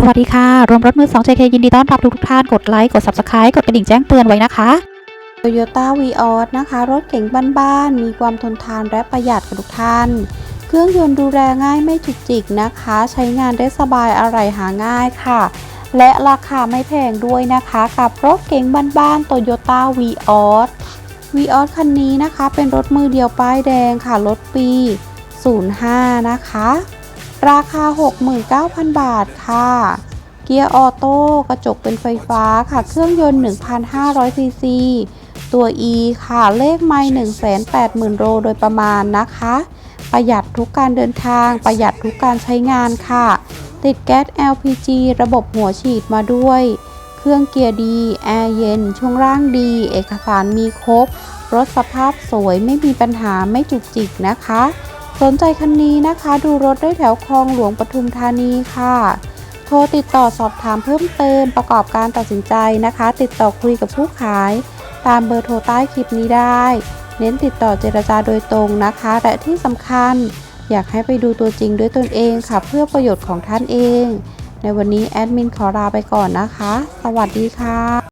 สวัสดีค่ะ รวมรถมือ2 JK ยินดีต้อนรับทุกท่าน กดไลค์ กด Subscribe กดกระดิ่งแจ้งเตือนไว้นะคะ Toyota v ีออนะคะ รถเก๋งบ้านๆ มีความทนทานและประหยัดกับทุกท่าน เครื่องยนต์ดูแลง่ายไม่จุกจิกนะคะ ใช้งานได้สบายอะไรหาง่ายค่ะ และราคาไม่แพงด้วยนะคะ กับรถเก๋งบ้านๆ Toyota v ีออสวีออคันนี้นะคะ เป็นรถมือเดียวป้ายแดงค่ะ รถปี 05 นะคะ ราคา 69,000 บาทค่ะ เกียร์ออโต้กระจกเป็นไฟฟ้าค่ะ เครื่องยนต์ 1,500 ซีซี ตัว E ค่ะ เลขไม่180,000 โลโดยประมาณนะคะ ประหยัดทุกการเดินทาง ประหยัดทุกการใช้งานค่ะ ติดแก๊ส LPG ระบบหัวฉีดมาด้วย เครื่องเกียร์ดี แอร์เย็น ช่วงล่างดี เอกสารมีครบ รถสภาพสวยไม่มีปัญหาไม่จุกจิกนะคะ สนใจคันนี้นะคะ ดูรถได้แถวคลองหลวงปทุมธานีค่ะ โทรติดต่อสอบถามเพิ่มเติมประกอบการตัดสินใจนะคะ ติดต่อคุยกับผู้ขาย ตามเบอร์โทรใต้คลิปนี้ได้ เน้นติดต่อเจรจาโดยตรงนะคะ และที่สำคัญ อยากให้ไปดูตัวจริงด้วยตนเองค่ะ เพื่อประโยชน์ของท่านเอง ในวันนี้แอดมินขอลาไปก่อนนะคะ สวัสดีค่ะ